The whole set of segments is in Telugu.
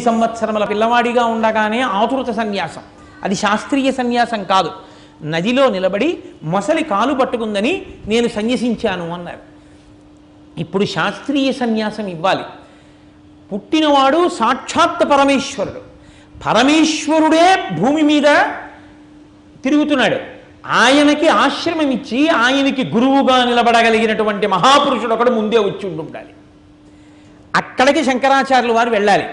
ఎనిమిది సంవత్సరముల పిల్లవాడిగా ఉండగానే ఆతురత సన్యాసం. అది శాస్త్రీయ సన్యాసం కాదు. నదిలో నిలబడి మొసలి కాలు పట్టుకుందని నేను సన్యసించాను అన్నారు. ఇప్పుడు శాస్త్రీయ సన్యాసం ఇవ్వాలి. పుట్టినవాడు సాక్షాత్ పరమేశ్వరుడు. పరమేశ్వరుడే భూమి మీద తిరుగుతున్నాడు. ఆయనకి ఆశ్రమం ఇచ్చి ఆయనకి గురువుగా నిలబడగలిగినటువంటి మహాపురుషుడు ఒకడు ముందే వచ్చి ఉంటుండాలి అక్కడికి శంకరాచార్యులు వారు వెళ్ళాలి.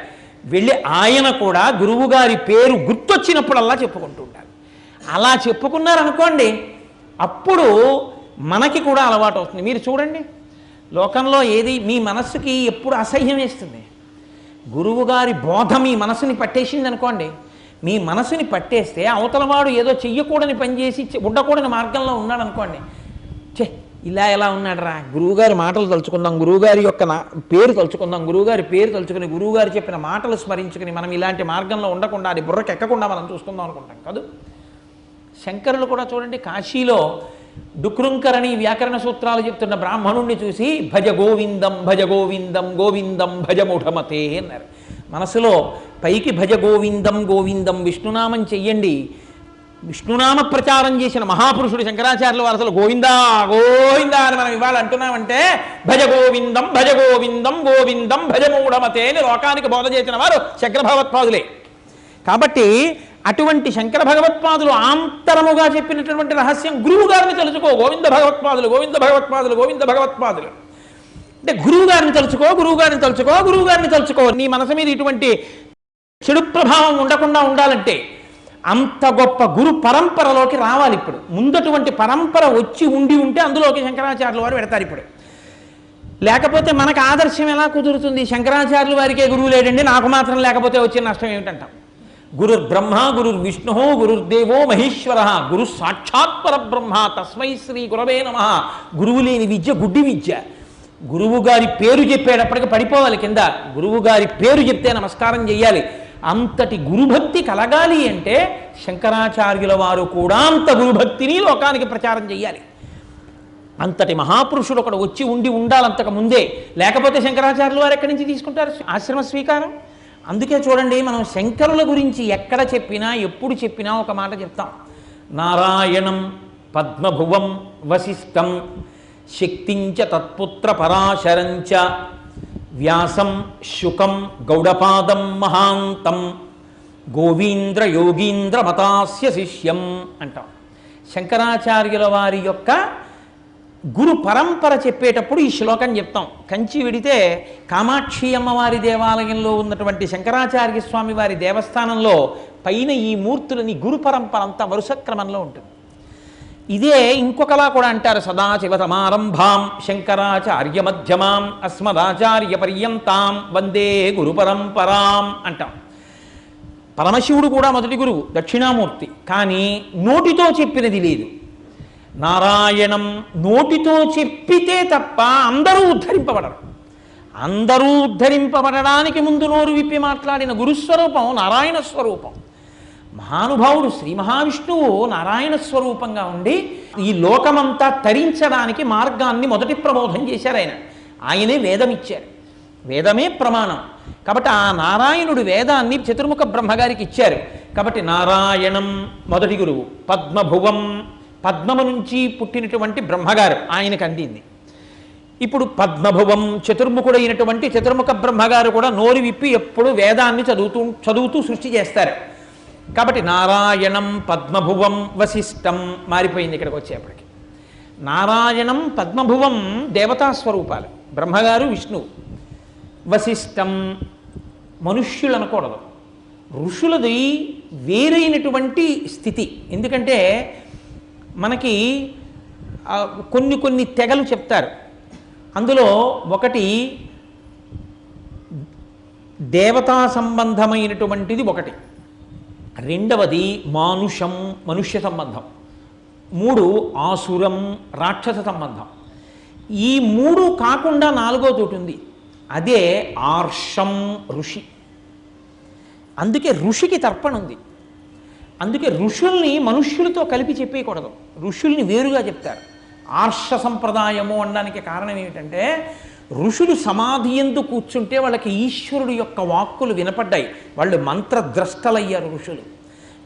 వెళ్ళి ఆయన కూడా గురువుగారి పేరు గుర్తొచ్చినప్పుడల్లా చెప్పుకుంటూ ఉండాలి అలా చెప్పుకున్నారనుకోండి అప్పుడు మనకి కూడా అలవాటు అవుతుంది మీరు చూడండి లోకంలో ఏది మీ మనస్సుకి ఎప్పుడు అసహ్యం వేస్తుంది? గురువుగారి బోధ మీ మనసుని పట్టేసింది అనుకోండి మీ మనసుని పట్టేస్తే అవతలవాడు ఏదో చెయ్యకూడని పనిచేసి ఉండకూడని మార్గంలో ఉన్నాడు అనుకోండి చే ఇలా ఎలా ఉన్నాడరా? గురువుగారి మాటలు తలుచుకుందాం. గురువుగారి యొక్క నా పేరు తలుచుకుందాం. గురువుగారి పేరు తలుచుకుని గురువుగారు చెప్పిన మాటలు స్మరించుకుని మనం ఇలాంటి మార్గంలో ఉండకుండా అది బుర్రకు ఎక్కకుండా మనం చూసుకుందాం అనుకుంటాం. కాదు. శంకరులు కూడా చూడండి కాశీలో డుక్రుంకరణి వ్యాకరణ సూత్రాలు చెప్తున్న బ్రాహ్మణుణ్ణి చూసి భజ గోవిందం భజ గోవిందం గోవిందం భజ అన్నారు. మనసులో పైకి భజ గోవిందం గోవిందం విష్ణునామం చెయ్యండి. విష్ణునామ ప్రచారం చేసిన మహాపురుషుడు శంకరాచార్యుల వారు అసలు గోవిందా గోవిందా అని మనం ఇవాళ అంటున్నామంటే భజ గోవిందం భజ గోవిందం గోవిందం భజమూఢమతే అని లోకానికి బోధ చేసిన వారు శంకర భగవత్పాదులే. కాబట్టి అటువంటి శంకర భగవత్పాదులు ఆంతరముగా చెప్పినటువంటి రహస్యం గురువు గారిని తెలుసుకో గోవింద భగవత్పాదులు గోవింద భగవత్పాదులు గోవింద భగవత్పాదులు. అంటే గురువు గారిని తలుచుకో గురువు గారిని తలుచుకో గురువు గారిని తలుచుకో. నీ మనసు మీద ఇటువంటి చెడు ప్రభావం ఉండకుండా ఉండాలంటే అంత గొప్ప గురు పరంపరలోకి రావాలి ఇప్పుడు. ముందటువంటి పరంపర వచ్చి ఉండి ఉంటే అందులోకి శంకరాచార్యుల వారు పెడతారు ఇప్పుడు. లేకపోతే మనకు ఆదర్శం ఎలా కుదురుతుంది? శంకరాచార్యుల వారికే గురువు లేడండి నాకు మాత్రం లేకపోతే వచ్చే నష్టం ఏమిటంటాం? గురుర్ బ్రహ్మ గురుర్ విష్ణు గురుర్దేవో మహేశ్వర గురు సాక్షాత్ పరబ్రహ్మ తస్మై శ్రీ గురవే నమ. గురువు లేని విద్య గుడ్డి విద్య. గురువు గారి పేరు చెప్పేటప్పటికి పడిపోవాలి కింద. గురువు గారి పేరు చెప్తే నమస్కారం చేయాలి అంతటి గురుభక్తి కలగాలి అంటే శంకరాచార్యుల వారు కూడా అంత గురుభక్తిని లోకానికి ప్రచారం చేయాలి అంతటి మహాపురుషుడు ఒకడు వచ్చి ఉండి ఉండాలంతకు ముందే లేకపోతే శంకరాచార్యులు వారు ఎక్కడి నుంచి తీసుకుంటారు? ఆశ్రమ స్వీకారం? అందుకే చూడండి మనం శంకరుల గురించి ఎక్కడ చెప్పినా ఎప్పుడు చెప్పినా ఒక మాట చెప్తాం. నారాయణం పద్మభువం వశిష్టం శక్తించ తత్పుత్ర పరాశరంచ వ్యాసం శుకం గౌడపాదం మహాంతం గోవీంద్ర యోగీంద్ర మతాస్య శిష్యం అంటాం. శంకరాచార్యుల వారి యొక్క గురు పరంపర చెప్పేటప్పుడు ఈ శ్లోకం చెప్తాం. కంచి విడితే కామాక్షి అమ్మవారి దేవాలయంలో ఉన్నటువంటి శంకరాచార్య స్వామి వారి దేవస్థానంలో పైన ఈ మూర్తులని గురు పరంపర అంతా వరుస క్రమంలో ఉంటుంది. ఇదే ఇంకొకలా కూడా అంటారు సదాశివతమారంభాం శంకరాచార్య మధ్యమాం అస్మదాచార్య పర్యంతాం వందే గురు పరంపరాం అంటాం. పరమశివుడు కూడా మొదటి గురువు దక్షిణామూర్తి. కానీ నోటితో చెప్పినది లేదు. నారాయణం నోటితో చెప్పితే తప్ప అందరూ ఉద్ధరింపబడరు. అందరూ ఉద్ధరింపబడడానికి ముందు నోరు విప్పి మాట్లాడిన గురుస్వరూపం నారాయణ స్వరూపం. మహానుభావుడు శ్రీ మహావిష్ణువు నారాయణ స్వరూపంగా ఉండి ఈ లోకమంతా తరించడానికి మార్గాన్ని మొదటి ప్రబోధం చేశారు ఆయన. ఆయనే వేదం ఇచ్చారు వేదమే ప్రమాణం. కాబట్టి ఆ నారాయణుడు వేదాన్ని చతుర్ముఖ బ్రహ్మగారికి ఇచ్చారు. కాబట్టి నారాయణం మొదటి గురువు పద్మభువం పద్మము నుంచి పుట్టినటువంటి బ్రహ్మగారు ఆయనకు అందింది. ఇప్పుడు పద్మభువం చతుర్ముఖుడైనటువంటి చతుర్ముఖ బ్రహ్మగారు కూడా నోరు విప్పి ఎప్పుడు వేదాన్ని చదువుతూ చదువుతూ సృష్టి చేస్తారు. కాబట్టి నారాయణం పద్మభువం వశిష్టం మారిపోయింది ఇక్కడికి వచ్చేప్పటికి. నారాయణం పద్మభువం దేవతా స్వరూపాలు. బ్రహ్మగారు విష్ణువు వశిష్టం మనుష్యులు అనకూడదు. ఋషులది వేరైనటువంటి స్థితి. ఎందుకంటే మనకి కొన్ని కొన్ని తెగలు చెప్తారు. అందులో ఒకటి దేవతా సంబంధమైనటువంటిది ఒకటి. రెండవది మానుషం మనుష్య సంబంధం. మూడు ఆసురం రాక్షస సంబంధం. ఈ మూడు కాకుండా నాలుగో తోటి ఉంది. అదే ఆర్షం ఋషి. అందుకే ఋషికి తర్పణ ఉంది. అందుకే ఋషుల్ని మనుష్యులతో కలిపి చెప్పేయకూడదు. ఋషుల్ని వేరుగా చెప్తారు. ఆర్ష సంప్రదాయము అనడానికి కారణం ఏమిటంటే ఋషులు సమాధి ఎందు కూర్చుంటే వాళ్ళకి ఈశ్వరుడు యొక్క వాక్కులు వినపడ్డాయి. వాళ్ళు మంత్రద్రష్టలయ్యారు ఋషులు.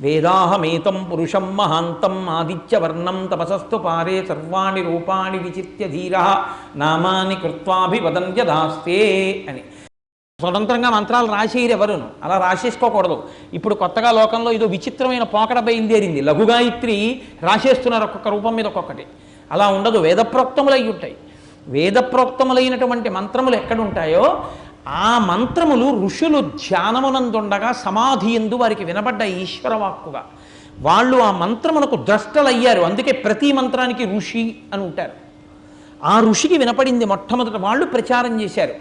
వేదాహమేతం పురుషం మహాంతం ఆదిత్యవర్ణం తపసస్తు పారే సర్వాణి రూపాణి విచిత్య ధీర నామాని కృత్వాభివదన్ యదాస్తే అని. స్వతంత్రంగా మంత్రాలు రాసేయరు ఎవరును? అలా రాసేసుకోకూడదు. ఇప్పుడు కొత్తగా లోకంలో ఇదో విచిత్రమైన పోకడ బయలుదేరింది. లఘుగాయత్రి రాసేస్తున్నారు ఒక్కొక్క రూపం మీద ఒక్కొక్కటి. అలా ఉండదు. వేదప్రోక్తములై ఉంటాయి. వేదప్రోక్తములైనటువంటి మంత్రములు ఎక్కడుంటాయో ఆ మంత్రములు ఋషులు ధ్యానమునందుండగా సమాధి ఎందు వారికి వినబడ్డ ఈశ్వరవాక్కుగా. వాళ్ళు ఆ మంత్రమునకు ద్రష్టలయ్యారు. అందుకే ప్రతి మంత్రానికి ఋషి అని ఉంటారు. ఆ ఋషికి వినపడింది మొట్టమొదట వాళ్ళు ప్రచారం చేశారు.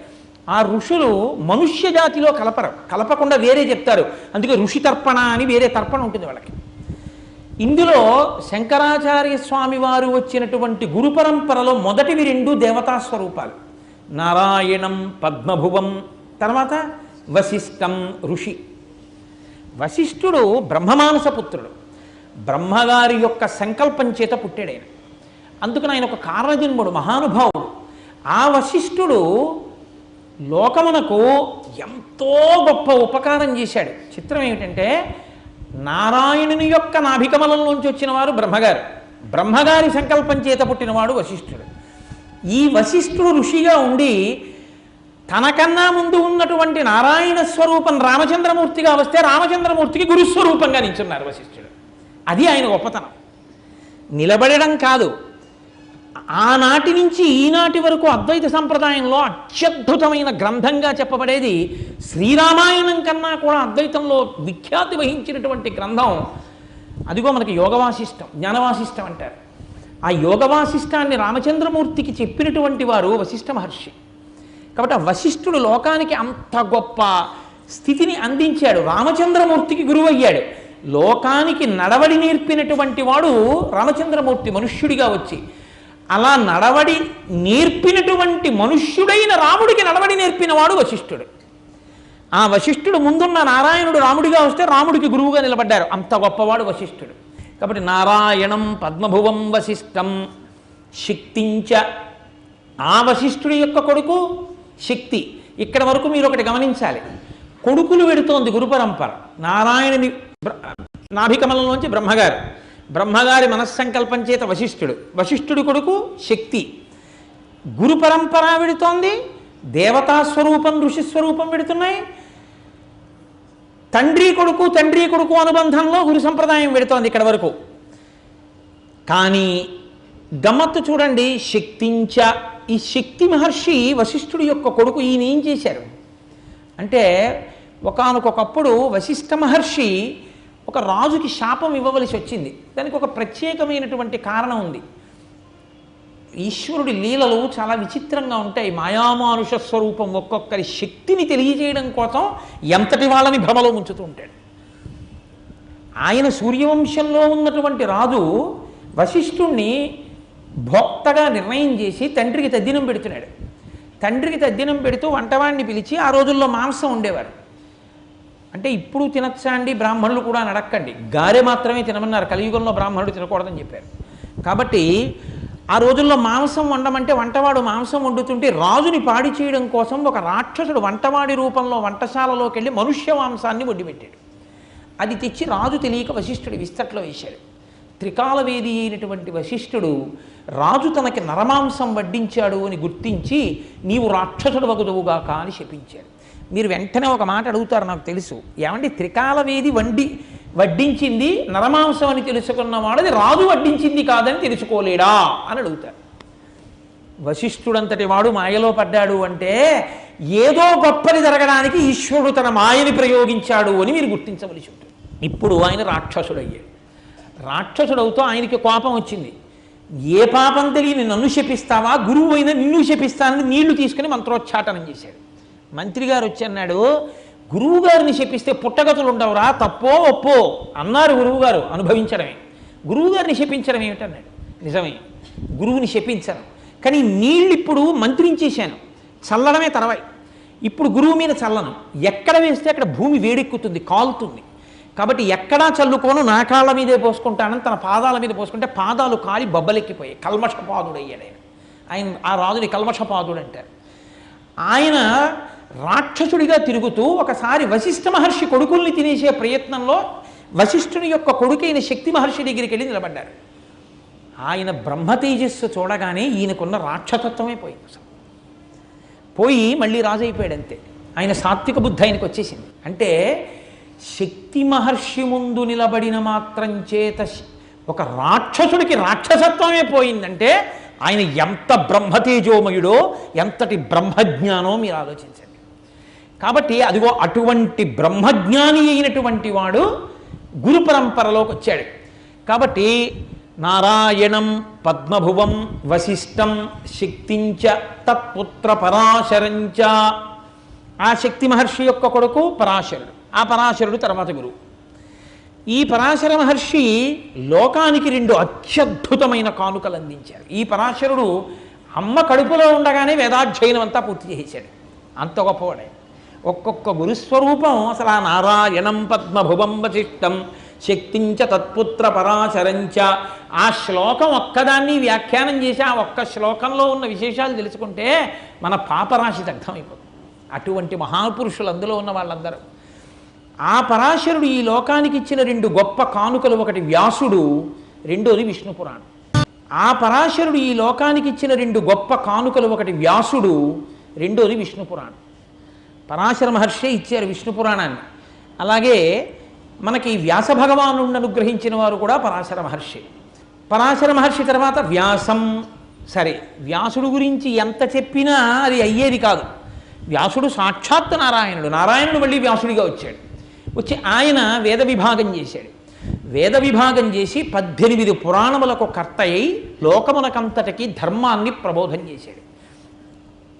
ఆ ఋషులు మనుష్య జాతిలో కలపరు. కలపకుండా వేరే చెప్తారు. అందుకే ఋషి తర్పణ అని వేరే తర్పణ ఉంటుంది వాళ్ళకి. ఇందులో శంకరాచార్య స్వామి వారు వచ్చినటువంటి గురు పరంపరలో మొదటివి రెండు దేవతా స్వరూపాలు. నారాయణం పద్మభువం తర్వాత వశిష్టం ఋషి. వశిష్ఠుడు బ్రహ్మమానస పుత్రుడు బ్రహ్మగారి యొక్క సంకల్పం చేత పుట్టాడు అందుకని ఆయన ఒక కారణజన్ముడు మహానుభావుడు. ఆ వశిష్ఠుడు లోకమునకు ఎంతో గొప్ప ఉపకారం చేశాడు. చిత్రం ఏమిటంటే నారాయణుని యొక్క నాభికమలంలోంచి వచ్చిన వారు బ్రహ్మగారు. బ్రహ్మగారి సంకల్పం చేత పుట్టినవాడు వశిష్ఠుడు. ఈ వశిష్ఠుడు ఋషిగా ఉండి తనకన్నా ముందు ఉన్నటువంటి నారాయణ స్వరూపం రామచంద్రమూర్తిగా వస్తే రామచంద్రమూర్తికి గురుస్వరూపంగా నించున్నారు వశిష్ఠుడు. అది ఆయన గొప్పతనం. నిలబడడం కాదు. ఆనాటి నుంచి ఈనాటి వరకు అద్వైత సంప్రదాయంలో అత్యద్భుతమైన గ్రంథంగా చెప్పబడేది శ్రీరామాయణం కన్నా కూడా అద్వైతంలో విఖ్యాతి వహించినటువంటి గ్రంథం. అదిగో మనకి యోగవాసిష్టం జ్ఞానవాసిష్టం అంటారు. ఆ యోగవాసిష్టాన్ని రామచంద్రమూర్తికి చెప్పినటువంటి వారు వశిష్ఠ మహర్షి. కాబట్టి ఆ వశిష్ఠుడు లోకానికి అంత గొప్ప స్థితిని అందించాడు. రామచంద్రమూర్తికి గురువయ్యాడు. లోకానికి నడవడి నేర్పినటువంటి వాడు రామచంద్రమూర్తి మనుష్యుడిగా వచ్చి అలా నడవడి నేర్పినటువంటి మనుష్యుడైన రాముడికి నడవడి నేర్పినవాడు వశిష్ఠుడు. ఆ వశిష్ఠుడు ముందున్న నారాయణుడు రాముడిగా వస్తే రాముడికి గురువుగా నిలబడ్డారు. అంత గొప్పవాడు వశిష్ఠుడు. కాబట్టి నారాయణం పద్మభువం వశిష్టం. శక్తించ ఆ వశిష్ఠుడి యొక్క కొడుకు శక్తి. ఇక్కడ వరకు మీరు ఒకటి గమనించాలి. కొడుకులు వెడుతోంది గురు పరంపర. నారాయణుని నాభికమలంలోంచి బ్రహ్మగారు. బ్రహ్మగారి మనస్సంకల్పం చేత వశిష్ఠుడు. వశిష్ఠుడి కొడుకు శక్తి. గురు పరంపర విడుతోంది. దేవతా స్వరూపం ఋషి స్వరూపం తండ్రి కొడుకు తండ్రి కొడుకు అనుబంధంలో గురు సంప్రదాయం వెడుతోంది ఇక్కడ వరకు. కానీ గమ్మత్తు చూడండి శక్తించ ఈ శక్తి మహర్షి వశిష్ఠుడి యొక్క కొడుకు ఈయన ఏం చేశారు? అంటే ఒకనకొకప్పుడు వశిష్ఠ మహర్షి ఒక రాజుకి శాపం ఇవ్వవలసి వచ్చింది. దానికి ఒక ప్రత్యేకమైనటువంటి కారణం ఉంది. ఈశ్వరుడి లీలలు చాలా విచిత్రంగా ఉంటాయి. మాయామానుష స్వరూపం ఒక్కొక్కరి శక్తిని తెలియజేయడం కోసం ఎంతటి వాళ్ళని భ్రమలో ఉంచుతూ ఉంటాడు. ఆయన సూర్యవంశంలో ఉన్నటువంటి రాజు వశిష్ఠుణ్ణి భోక్తగా నిర్ణయం చేసి తండ్రికి తద్దినం పెడుతున్నాడు. తండ్రికి తద్దినం పెడుతూ వంటవాడిని పిలిచి ఆ రోజుల్లో మాంసం ఉండేవారు అంటే ఇప్పుడు తినచ్చా అండి బ్రాహ్మణులు కూడా నడక్కండి. గారె మాత్రమే తినమన్నారు. కలియుగంలో బ్రాహ్మణుడు తినకూడదని చెప్పారు. కాబట్టి ఆ రోజుల్లో మాంసం వండమంటే వంటవాడు మాంసం వండుతుంటే రాజుని పాడి చేయడం కోసం ఒక రాక్షసుడు వంటవాడి రూపంలో వంటశాలలోకి వెళ్ళి మనుష్య మాంసాన్ని వడ్డిపెట్టాడు అది తెచ్చి రాజు తెలియక వశిష్ఠుడు విస్తట్లో వేశాడు. త్రికాలవేది అయినటువంటి వశిష్ఠుడు రాజు తనకి నరమాంసం వడ్డించాడు అని గుర్తించి నీవు రాక్షసుడు వగుదువుగాక అని శపించాడు మీరు వెంటనే ఒక మాట అడుగుతారు నాకు తెలుసు. ఏమండి త్రికాలవేది వండి వడ్డించింది నరమాంసం అని తెలుసుకున్నవాడు అది రాజు వడ్డించింది కాదని తెలుసుకోలేడా అని అడుగుతారు. వశిష్ఠుడంతటి వాడు మాయలో పడ్డాడు అంటే ఏదో గొప్పది జరగడానికి ఈశ్వరుడు తన మాయని ప్రయోగించాడు అని మీరు గుర్తించవలసి ఉంటుంది. ఇప్పుడు ఆయన రాక్షసుడు అయ్యాడు రాక్షసుడవుతూ ఆయనకి కోపం వచ్చింది. ఏ పాపం తెలియని నన్ను శపిస్తావా? గురువు అయినా నిన్ను శపిస్తానని నీళ్ళు తీసుకుని మంత్రోచ్చాటనం చేశాడు. మంత్రి గారు వచ్చి అన్నాడు గురువు గారిని శపిస్తే పుట్టగతులు ఉండవురా తప్పో ఒప్పో అన్నారు గురువుగారు అనుభవించడమే. గురువు గారిని శపించడం ఏమిటన్నాడు? నిజమే గురువుని శపించను. కానీ నీళ్ళు ఇప్పుడు మంత్రించేశాను చల్లడమే తర్వాయి. ఇప్పుడు గురువు మీద చల్లను. ఎక్కడ వేస్తే అక్కడ భూమి వేడెక్కుతుంది కాలుతుంది. కాబట్టి ఎక్కడా చల్లుకోను నా కాళ్ళ మీదే పోసుకుంటానని తన పాదాల మీద పోసుకుంటే పాదాలు కాలి బబ్బలెక్కిపోయాయి కల్మషపాదుడు అయ్యాడు ఆయన. ఆయన ఆ రాజుని కల్మషపాదుడు అంటారు ఆయన రాక్షసుడిగా తిరుగుతూ ఒకసారి వశిష్ఠ మహర్షి కొడుకుల్ని తినేసే ప్రయత్నంలో వశిష్ఠుని యొక్క కొడుకైన శక్తి మహర్షి దగ్గరికి వెళ్ళి నిలబడ్డారు ఆయన బ్రహ్మ తేజస్సు చూడగానే ఈయనకున్న రాక్షసత్వమే పోయింది అసలు. పోయి మళ్ళీ రాజు అయిపోయాడు అంతే. ఆయన సాత్విక బుద్ధి ఆయనకు వచ్చేసింది. అంటే శక్తి మహర్షి ముందు నిలబడిన మాత్రం చేత ఒక రాక్షసుడికి రాక్షసత్వమే పోయిందంటే ఆయన ఎంత బ్రహ్మతేజోమయుడో ఎంతటి బ్రహ్మజ్ఞానో మీరు ఆలోచించండి. కాబట్టి అదిగో అటువంటి బ్రహ్మజ్ఞాని అయినటువంటి వాడు గురు పరంపరలోకి వచ్చాడు. కాబట్టి నారాయణం పద్మభువం వశిష్టం శక్తించ తత్పుత్ర పరాశరంచ. ఆ శక్తి మహర్షి యొక్క కొడుకు పరాశరుడు. ఆ పరాశరుడు తర్వాత గురువు. ఈ పరాశర మహర్షి లోకానికి రెండు అత్యద్భుతమైన కానుకలు అందించారు. ఈ పరాశరుడు అమ్మ కడుపులో ఉండగానే వేదాధ్యయనం అంతా పూర్తి చేశాడు అంత గొప్పవాడే. ఒక్కొక్క గురుస్వరూపం అసలు ఆ నారాయణం పద్మభువం వశిష్టం. శక్తించ తత్పుత్ర పరాశరంచ ఆ శ్లోకం ఒక్కదాన్ని వ్యాఖ్యానం చేసి ఆ ఒక్క శ్లోకంలో ఉన్న విశేషాలు తెలుసుకుంటే మన పాపరాశి దగ్ధమైపోతుంది. అటువంటి మహాపురుషులు అందులో ఉన్న వాళ్ళందరూ. ఆ పరాశరుడు ఈ లోకానికి ఇచ్చిన రెండు గొప్ప కానుకలు ఒకటి వ్యాసుడు రెండోది విష్ణు పురాణం. ఆ పరాశరుడు ఈ లోకానికి ఇచ్చిన రెండు గొప్ప కానుకలు ఒకటి వ్యాసుడు రెండోది విష్ణు పురాణం. పరాశర మహర్షే ఇచ్చారు విష్ణు పురాణాన్ని. అలాగే మనకి వ్యాస భగవానుడిని అనుగ్రహించిన వారు కూడా పరాశర మహర్షి. పరాశర మహర్షి తర్వాత వ్యాసం. సరే వ్యాసుడు గురించి ఎంత చెప్పినా అది అయ్యేది కాదు. వ్యాసుడు సాక్షాత్ నారాయణుడు. నారాయణుడు మళ్ళీ వ్యాసుడిగా వచ్చాడు. వచ్చి ఆయన వేద విభాగం చేశాడు. వేద విభాగం చేసి పద్దెనిమిది పురాణములకు కర్త అయి లోకములకంతటికి ధర్మాన్ని ప్రబోధం చేశాడు.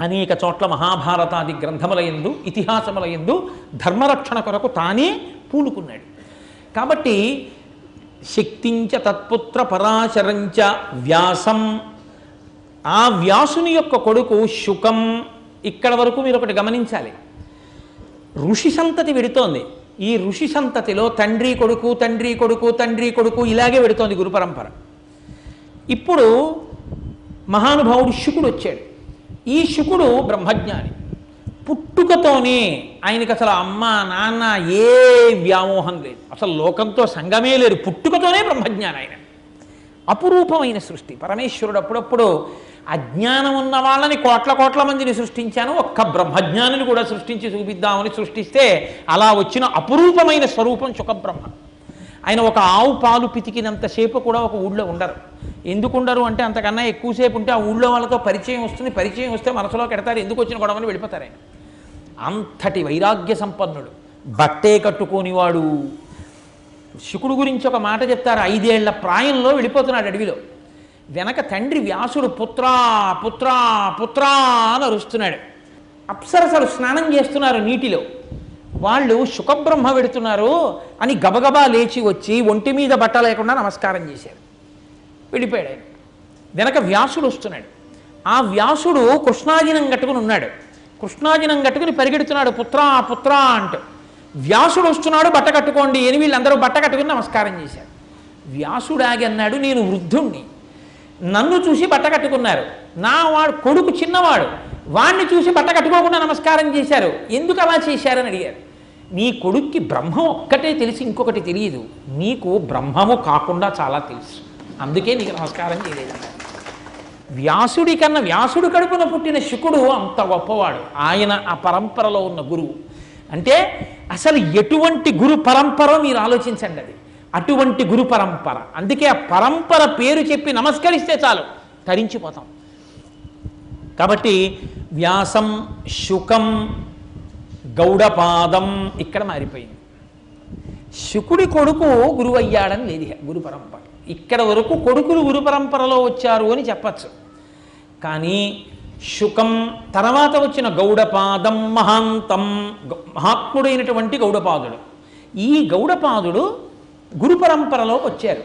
అనేక చోట్ల మహాభారతాది గ్రంథముల ఎందు ఇతిహాసముల ఎందు ధర్మరక్షణ కొరకు తానే పూనుకున్నాడు. కాబట్టి శక్తించ తత్పుత్ర పరాశరంచ వ్యాసం. ఆ వ్యాసుని యొక్క కొడుకు శుకం. ఇక్కడ వరకు మీరు ఒకటి గమనించాలి. ఋషి సంతతి విడుతోంది. ఈ ఋషి సంతతిలో తండ్రి కొడుకు తండ్రి కొడుకు తండ్రి కొడుకు ఇలాగే వెడుతోంది గురు పరంపర. ఇప్పుడు మహానుభావుడు శుకుడు వచ్చాడు. ఈ శుకుడు బ్రహ్మజ్ఞాని. పుట్టుకతోనే ఆయనకి అసలు అమ్మ నాన్న ఏ వ్యామోహం లేదు. అసలు లోకంతో సంగమే లేరు పుట్టుకతోనే బ్రహ్మజ్ఞాని ఆయన. అపురూపమైన సృష్టి. పరమేశ్వరుడు అప్పుడప్పుడు అజ్ఞానం ఉన్న వాళ్ళని కోట్ల కోట్ల మందిని సృష్టించాను. ఒక్క బ్రహ్మజ్ఞానిని కూడా సృష్టించి చూపిద్దామని సృష్టిస్తే అలా వచ్చిన అపురూపమైన స్వరూపం చుకబ్రహ్మ ఆయన ఒక ఆవు పాలు పితికినంతసేపు కూడా ఒక ఊళ్ళో ఉండరు. ఎందుకు ఉండరు అంటే అంతకన్నా ఎక్కువసేపు ఉంటే ఆ ఊళ్ళో వాళ్ళతో పరిచయం వస్తుంది పరిచయం వస్తే మనసులో పెడతారు ఎందుకు వచ్చిన గొడవని వెళ్ళిపోతారు ఆయన. అంతటి వైరాగ్య సంపన్నుడు బట్టే కట్టుకోనివాడు. శుకుడు గురించి ఒక మాట చెప్తారు ఐదేళ్ళ ప్రాయంలో వెళ్ళిపోతున్నాడు అడవిలో. వెనక తండ్రి వ్యాసుడు పుత్రా పుత్రా పుత్రా అని అరుస్తున్నాడు. అప్సరసలు స్నానం చేస్తున్నారు నీటిలో. వాళ్ళు శుకబ్రహ్మ పెడుతున్నారు అని గబగబా లేచి వచ్చి ఒంటి మీద బట్ట లేకుండా నమస్కారం చేశారు. వెళ్ళిపోయాడు ఆయన. వెనక వ్యాసుడు వస్తున్నాడు. ఆ వ్యాసుడు కృష్ణాజినం కట్టుకుని ఉన్నాడు. కృష్ణాజినం కట్టుకుని పరిగెడుతున్నాడు. పుత్రా పుత్రా అంటూ. వ్యాసుడు వస్తున్నాడు బట్ట కట్టుకోండి అని వీళ్ళందరూ బట్ట కట్టుకుని నమస్కారం చేశారు. వ్యాసుడు ఆగి అన్నాడు నేను వృద్ధుణ్ణి. నన్ను చూసి బట్ట కట్టుకున్నారు. నా వాడు కొడుకు చిన్నవాడు. వాణ్ణి చూసి బట్ట కట్టుకోకుండా నమస్కారం చేశారు. ఎందుకు అలా చేశారని అడిగారు. నీ కొడుక్కి బ్రహ్మం ఒక్కటే తెలిసి ఇంకొకటి తెలియదు. నీకు బ్రహ్మము కాకుండా చాలా తెలుసు. అందుకే నీకు నమస్కారం చేయలేదు. వ్యాసుడి కన్నా వ్యాసుడు కడుపున పుట్టిన శుకుడు అంత గొప్పవాడు. ఆయన ఆ పరంపరలో ఉన్న గురువు. అంటే అసలు ఎటువంటి గురు పరంపర మీరు ఆలోచించండి అది. అటువంటి గురు పరంపర. అందుకే ఆ పరంపర పేరు చెప్పి నమస్కరిస్తే చాలు. తరించిపోతాం. కాబట్టి వ్యాసం శుకం గౌడపాదం ఇక్కడ మారిపోయింది. శుకుడి కొడుకు గురువు అయ్యాడని లేదు గురు పరంపర. ఇక్కడ వరకు కొడుకులు గురు పరంపరలో వచ్చారు అని చెప్పచ్చు. కానీ శుకం తర్వాత వచ్చిన గౌడపాదం మహాంతం మహాత్ముడైనటువంటి గౌడపాదుడు. ఈ గౌడపాదుడు గురు పరంపరలో వచ్చారు.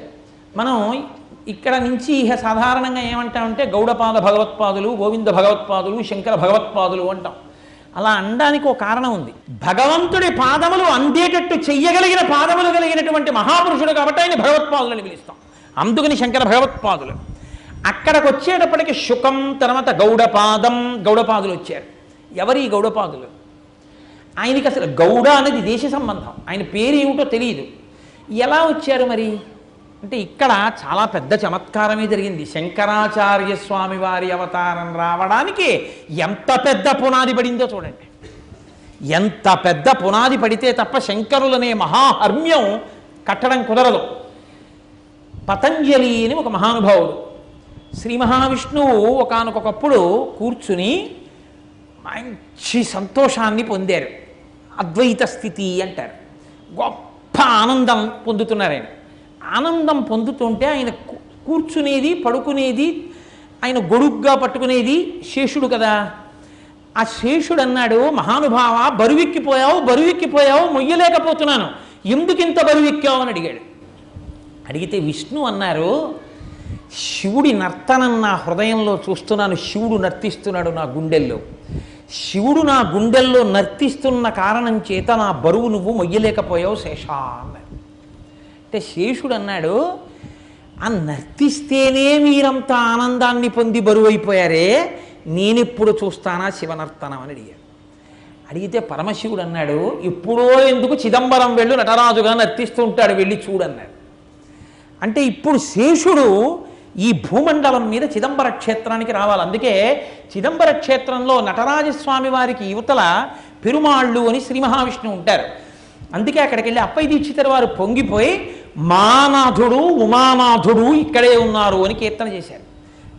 మనం ఇక్కడ నుంచి ఇహ సాధారణంగా ఏమంటామంటే గౌడపాద భగవత్పాదులు గోవింద భగవత్పాదులు శంకర భగవత్పాదులు అంటాం. అలా అనడానికి ఒక కారణం ఉంది. భగవంతుడి పాదములు అందేటట్టు చెయ్యగలిగిన పాదములు కలిగినటువంటి మహాపురుషుడు కాబట్టి ఆయన భగవత్పాదులని పిలుస్తాం. అందుకని శంకర భగవత్పాదులు. అక్కడికి వచ్చేటప్పటికి శుకం తర్వాత గౌడపాదం గౌడపాదులు వచ్చారు. ఎవరి గౌడపాదులు? ఆయనకి అసలు గౌడ అనేది దేశ సంబంధం. ఆయన పేరు ఏమిటో తెలియదు ఎలా వచ్చారు మరి? అంటే ఇక్కడ చాలా పెద్ద చమత్కారమే జరిగింది. శంకరాచార్య స్వామి వారి అవతారం రావడానికి ఎంత పెద్ద పునాది పడిందో చూడండి. ఎంత పెద్ద పునాది పడితే తప్ప శంకరులనే మహాహర్మ్యం కట్టడం కుదరదు. పతంజలి అని ఒక మహానుభావుడు శ్రీ మహావిష్ణువు ఒకనకొకప్పుడు కూర్చుని మంచి సంతోషాన్ని పొందారు. అద్వైత స్థితి అంటారు. గొప్ప ఆనందం పొందుతున్నారు ఆయన ఆనందం పొందుతుంటే ఆయన కూర్చునేది పడుకునేది ఆయన గొడుగ్గా పట్టుకునేది శేషుడు కదా. ఆ శేషుడు అన్నాడు మహానుభావ బరువెక్కిపోయావు బరువెక్కిపోయావు మొయ్యలేకపోతున్నాను. ఎందుకింత బరువెక్కావు? అని అడిగాడు. అడిగితే విష్ణు అన్నారు శివుడి నర్తనం నా హృదయంలో చూస్తున్నాను శివుడు నర్తిస్తున్నాడు నా గుండెల్లో. శివుడు నా గుండెల్లో నర్తిస్తున్న కారణం చేత నా బరువు నువ్వు మొయ్యలేకపోయావు శేషా అన్నారు అంటే శేషుడు అన్నాడు ఆ నర్తిస్తేనే మీరంతా ఆనందాన్ని పొంది బరువు అయిపోయారే నేనెప్పుడు చూస్తానా శివనర్తనం అని అడిగాడు. అడిగితే పరమశివుడు అన్నాడు ఇప్పుడో ఎందుకు చిదంబరం వెళ్ళు నటరాజుగా నర్తిస్తూ ఉంటాడు వెళ్ళి చూడన్నాడు. అంటే ఇప్పుడు శేషుడు ఈ భూమండలం మీద చిదంబర క్షేత్రానికి రావాలి. అందుకే చిదంబర క్షేత్రంలో నటరాజస్వామి వారికి యువతల పెరుమాళ్ళు అని శ్రీ మహావిష్ణువు ఉంటారు. అందుకే అక్కడికి వెళ్ళి అప్పై దీక్షితరు వారు పొంగిపోయి మానాథుడు ఉమానాథుడు ఇక్కడే ఉన్నారు అని కీర్తన చేశారు.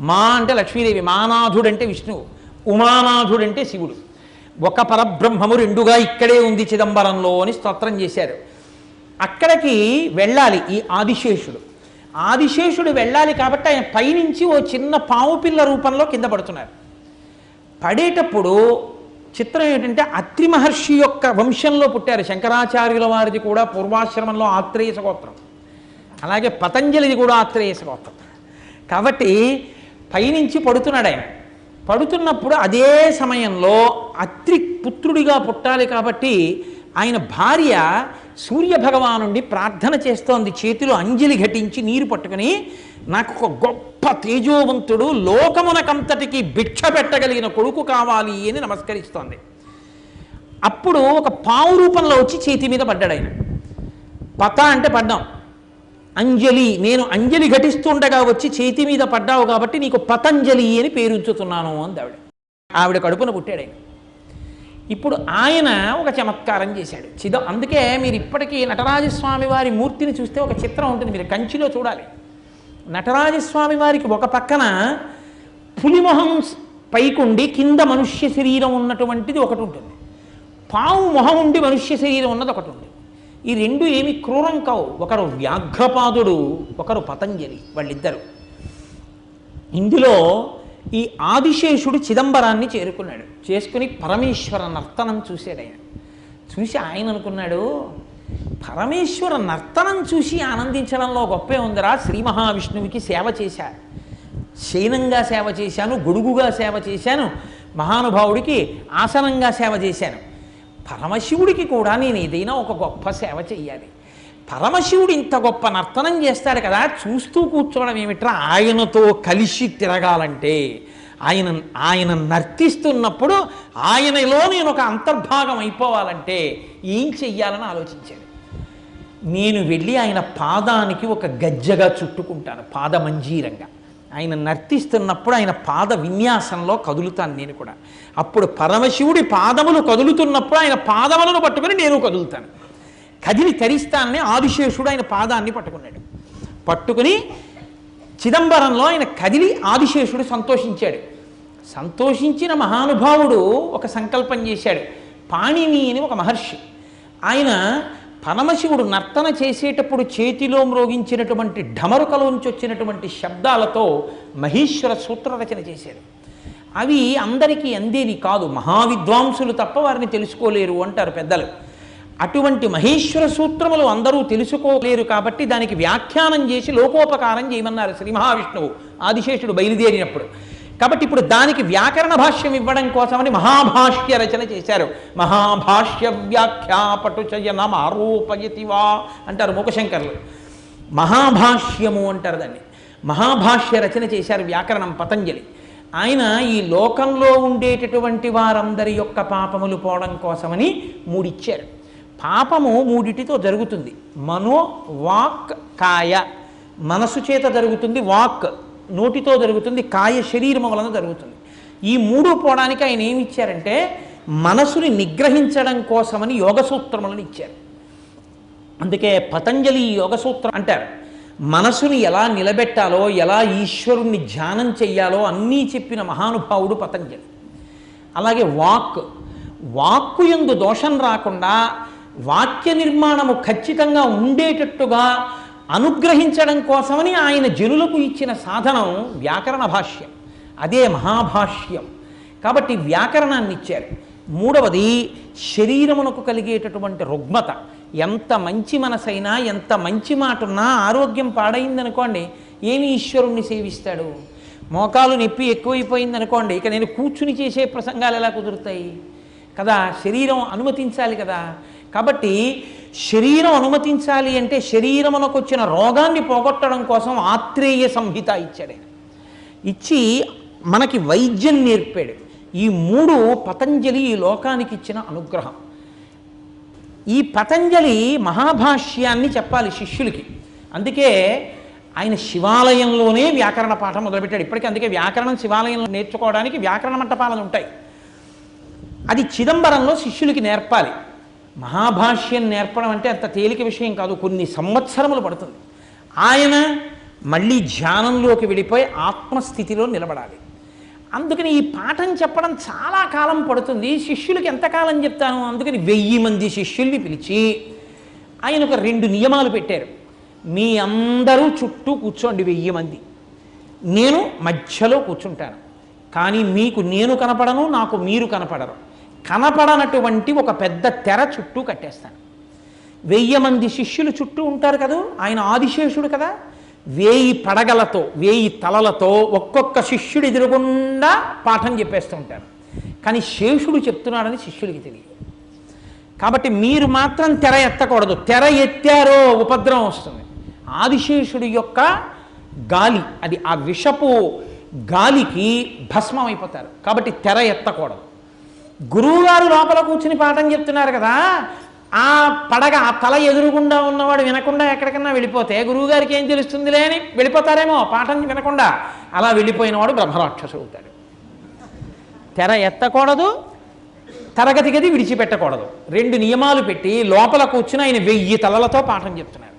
మా అంటే లక్ష్మీదేవి మానాథుడు అంటే విష్ణువు ఉమానాథుడు అంటే శివుడు. ఒక పరబ్రహ్మము రెండుగా ఇక్కడే ఉంది చిదంబరంలో అని స్తోత్రం చేశారు. అక్కడికి వెళ్ళాలి ఈ ఆదిశేషుడు. ఆదిశేషుడు వెళ్ళాలి కాబట్టి ఆయన పైనుంచి ఓ చిన్న పాము పిల్ల రూపంలో కింద పడుతున్నారు. పడేటప్పుడు చిత్రం ఏంటంటే అత్రి మహర్షి యొక్క వంశంలో పుట్టారు. శంకరాచార్యుల వారిది కూడా పూర్వాశ్రమంలో ఆత్రేయస గోత్రం అలాగే పతంజలిది కూడా ఆత్రేయస గోత్రం కాబట్టి పైనుంచి పడుతున్నాడు ఆయన. పడుతున్నప్పుడు అదే సమయంలో అత్రి పుత్రుడిగా పుట్టాలి కాబట్టి ఆయన భార్య సూర్య భగవానుండి ప్రార్థన చేస్తోంది. చేతిలో అంజలి ఘటించి నీరు పట్టుకుని నాకు ఒక గొప్ప తేజోవంతుడు లోకమునకంతటికి భిక్ష పెట్టగలిగిన కొడుకు కావాలి అని నమస్కరిస్తోంది. అప్పుడు ఒక పావు రూపంలో వచ్చి చేతి మీద పడ్డాడు ఆయన. పత అంటే పడ్డాం. అంజలి నేను అంజలి ఘటిస్తుండగా వచ్చి చేతి మీద పడ్డావు కాబట్టి నీకు పతంజలి అని పేరుంచుతున్నాను అంది ఆవిడ. ఆవిడ కడుపున పుట్టాడు ఆయన. ఇప్పుడు ఆయన ఒక చమత్కారం చేశాడు. చిద అందుకే మీరు ఇప్పటికీ నటరాజస్వామి వారి మూర్తిని చూస్తే ఒక చిత్రం ఉంటుంది మీరు కంచిలో చూడాలి. నటరాజస్వామి వారికి ఒక పక్కన పులిమొహం పైకుండి కింద మనుష్య శరీరం ఉన్నటువంటిది ఒకటి ఉంటుంది. పావు మొహం ఉండి మనుష్య శరీరం ఉన్నది ఒకటి ఉంది ఈ రెండు ఏమి క్రూరం కావు. ఒకరు వ్యాఘ్రపాదుడు ఒకరు పతంజలి వాళ్ళిద్దరు. ఇందులో ఈ ఆదిశేషుడు చిదంబరాన్ని చేరుకున్నాడు. చేసుకుని పరమేశ్వర నర్తనం చూశాడు ఆయన. చూసి ఆయన అనుకున్నాడు పరమేశ్వర నర్తనం చూసి ఆనందించడంలో గొప్పే ఉందిరా. శ్రీ మహావిష్ణువుకి సేవ చేశా. శయనంగా సేవ చేశాను గొడుగుగా సేవ చేశాను మహానుభావుడికి ఆసనంగా సేవ చేశాను. పరమశివుడికి కూడా నేను ఏదైనా ఒక గొప్ప సేవ చేయాలి పరమశివుడు ఇంత గొప్ప నర్తనం చేస్తారు కదా చూస్తూ కూర్చోవడం ఏమిట్రా? ఆయనతో కలిసి తిరగాలంటే ఆయన ఆయన నర్తిస్తున్నప్పుడు ఆయనలో నేను ఒక అంతర్భాగం అయిపోవాలంటే ఏం చెయ్యాలని ఆలోచించాడు. నేను వెళ్ళి ఆయన పాదానికి ఒక గజ్జగా చుట్టుకుంటాను పాదమంజీరంగా. ఆయన నర్తిస్తున్నప్పుడు ఆయన పాద విన్యాసంలో కదులుతాను నేను కూడా. అప్పుడు పరమశివుడి పాదములు కదులుతున్నప్పుడు ఆయన పాదములను పట్టుకొని నేను కదులుతాను. కదిలి తరిస్తానని ఆదిశేషుడు ఆయన పాదాన్ని పట్టుకున్నాడు. పట్టుకుని చిదంబరంలో ఆయన కదిలి ఆదిశేషుడు సంతోషించాడు. సంతోషించిన మహానుభావుడు ఒక సంకల్పం చేశాడు. పాణిని అని ఒక మహర్షి. ఆయన పరమశివుడు నర్తన చేసేటప్పుడు చేతిలో మ్రోగించినటువంటి ఢమరుకలోంచి వచ్చినటువంటి శబ్దాలతో మహేశ్వర సూత్ర రచన చేశాడు. అవి అందరికీ అందేవి కాదు మహావిద్వాంసులు తప్ప వారిని తెలుసుకోలేరు అంటారు పెద్దలు. అటువంటి మహేశ్వర సూత్రములు అందరూ తెలుసుకోలేరు కాబట్టి దానికి వ్యాఖ్యానం చేసి లోకోపకారం చేయమన్నారు శ్రీ మహావిష్ణువు ఆదిశేషుడు బయలుదేరినప్పుడు. కాబట్టి ఇప్పుడు దానికి వ్యాకరణ భాష్యం ఇవ్వడం కోసమని మహాభాష్య రచన చేశారు. మహాభాష్య వ్యాఖ్యాపటుచయనం ఆరోపయతివా అంటారు ముఖశంకర్లు. మహాభాష్యము అంటారు దాన్ని. మహాభాష్య రచన చేశారు వ్యాకరణం పతంజలి. ఆయన ఈ లోకంలో ఉండేటటువంటి వారందరి యొక్క పాపములు పోవడం కోసమని మూడిచ్చారు. పాపము మూడిటితో జరుగుతుంది. మనో వాక్ కాయ. మనసు చేత జరుగుతుంది వాక్. నోటితో జరుగుతుంది కాయ శరీరము వలన జరుగుతుంది. ఈ మూడు పోవడానికి ఆయన ఏమి ఇచ్చారంటే మనసుని నిగ్రహించడం కోసమని యోగ సూత్రములను ఇచ్చారు. అందుకే పతంజలి యోగ సూత్రం అంటారు. మనసుని ఎలా నిలబెట్టాలో ఎలా ఈశ్వరుణ్ణి ధ్యానం చెయ్యాలో అన్నీ చెప్పిన మహానుభావుడు పతంజలి. అలాగే వాక్. వాక్కు ఎందు దోషం రాకుండా వాక్య నిర్మాణము ఖచ్చితంగా ఉండేటట్టుగా అనుగ్రహించడం కోసమని ఆయన జనులకు ఇచ్చిన సాధనం వ్యాకరణ భాష్యం. అదే మహాభాష్యం. కాబట్టి వ్యాకరణాన్ని ఇచ్చారు. మూడవది శరీరమునకు కలిగేటటువంటి రుగ్మత. ఎంత మంచి మనసైనా ఎంత మంచి మాట ఉన్నా ఆరోగ్యం పాడైందనుకోండి ఏమి ఈశ్వరుణ్ణి సేవిస్తాడు? మోకాలు నొప్పి ఎక్కువైపోయింది అనుకోండి ఇక నేను కూర్చుని చేసే ప్రసంగాలు ఎలా కుదురుతాయి? కదా శరీరం అనుమతించాలి కదా. కాబట్టి శరీరం అనుమతించాలి అంటే శరీరమునకు వచ్చిన రోగాన్ని పోగొట్టడం కోసం ఆత్రేయ సంహిత ఇచ్చాడు ఇచ్చి మనకి వైద్యం నేర్పాడు. ఈ మూడు పతంజలి ఈ లోకానికి ఇచ్చిన అనుగ్రహం. ఈ పతంజలి మహాభాష్యాన్ని చెప్పాలి శిష్యులకి. అందుకే ఆయన శివాలయంలోనే వ్యాకరణ పాఠం మొదలుపెట్టాడు. ఇప్పటికీ అందుకే వ్యాకరణం శివాలయంలో నేర్చుకోవడానికి వ్యాకరణ మంటపాలను ఉంటాయి. అది చిదంబరంలో శిష్యులకి నేర్పాలి. మహాభాష్యం నేర్పడం అంటే అంత తేలిక విషయం కాదు కొన్ని సంవత్సరములు పడుతుంది. ఆయన మళ్ళీ ధ్యానంలోకి వెళ్ళిపోయి ఆత్మస్థితిలో నిలబడాలి. అందుకని ఈ పాఠం చెప్పడం చాలా కాలం పడుతుంది. శిష్యులకి ఎంతకాలం చెప్తాను? అందుకని వెయ్యి మంది శిష్యుల్ని పిలిచి ఆయన ఒక రెండు నియమాలు పెట్టారు. మీ అందరూ చుట్టూ కూర్చోండి వెయ్యి మంది. నేను మధ్యలో కూర్చుంటాను. కానీ మీకు నేను కనపడను నాకు మీరు కనపడరు. కనపడనటువంటి ఒక పెద్ద తెర చుట్టూ కట్టేస్తాను వెయ్యి మంది శిష్యులు చుట్టూ ఉంటారు కదా? ఆయన ఆదిశేషుడు కదా? వేయి పడగలతో వేయి తలలతో ఒక్కొక్క శిష్యుడు ఎదురుగుండా పాఠం చెప్పేస్తూ ఉంటారు కానీ శేషుడు చెప్తున్నాడని శిష్యుడికి తెలియదు. కాబట్టి మీరు మాత్రం తెర ఎత్తకూడదు. తెర ఎత్తారో ఉపద్రవం వస్తుంది. ఆదిశేషుడి యొక్క గాలి అది ఆ విషపు గాలికి భస్మం అయిపోతారు కాబట్టి తెర ఎత్తకూడదు. గురువుగారు లోపల కూర్చుని పాఠం చెప్తున్నారు కదా. ఆ పడగ ఆ తల ఎదురుగుండా ఉన్నవాడు వినకుండా ఎక్కడికన్నా వెళ్ళిపోతే గురువుగారికి ఏం తెలుస్తుందిలే అని వెళ్ళిపోతారేమో పాఠం వినకుండా. అలా వెళ్ళిపోయినవాడు బ్రహ్మరాక్షసుడు అవుతాడు. తెర ఎత్తకూడదు తరగతి గది విడిచిపెట్టకూడదు. రెండు నియమాలు పెట్టి లోపల కూర్చుని ఆయన వెయ్యి తలలతో పాఠం చెప్తున్నారు.